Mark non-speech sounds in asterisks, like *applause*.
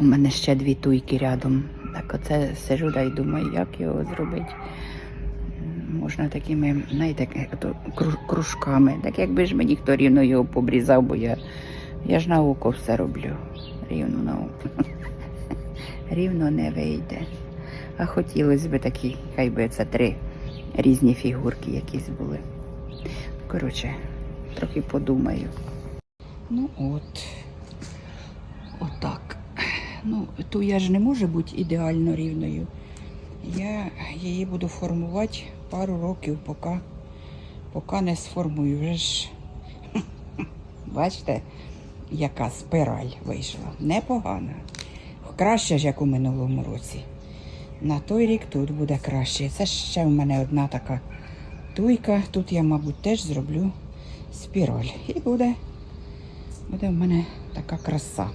У мене ще дві туйки рядом. Так оце сижу да й думаю, як його зробити. Можна такими, знаєте, кружками. Так якби ж мені хто рівно його побрізав, бо я, я ж на око все роблю. Рівно на око. *laughs* Рівно не вийде. А хотілося б такі, хай би це три різні фігурки якісь були. Коротше, трохи подумаю. Ну от. Ну, ту я ж не можу бути ідеально рівною. Я її буду формувати пару років, поки, поки не сформую. Вже ж *laughs* бачите, яка спираль вийшла. Непогана. Краще ж, як у минулому році. На той рік тут буде краще. Це ще в мене одна така туйка. Тут я, мабуть, теж зроблю спіраль. І буде, буде в мене така краса.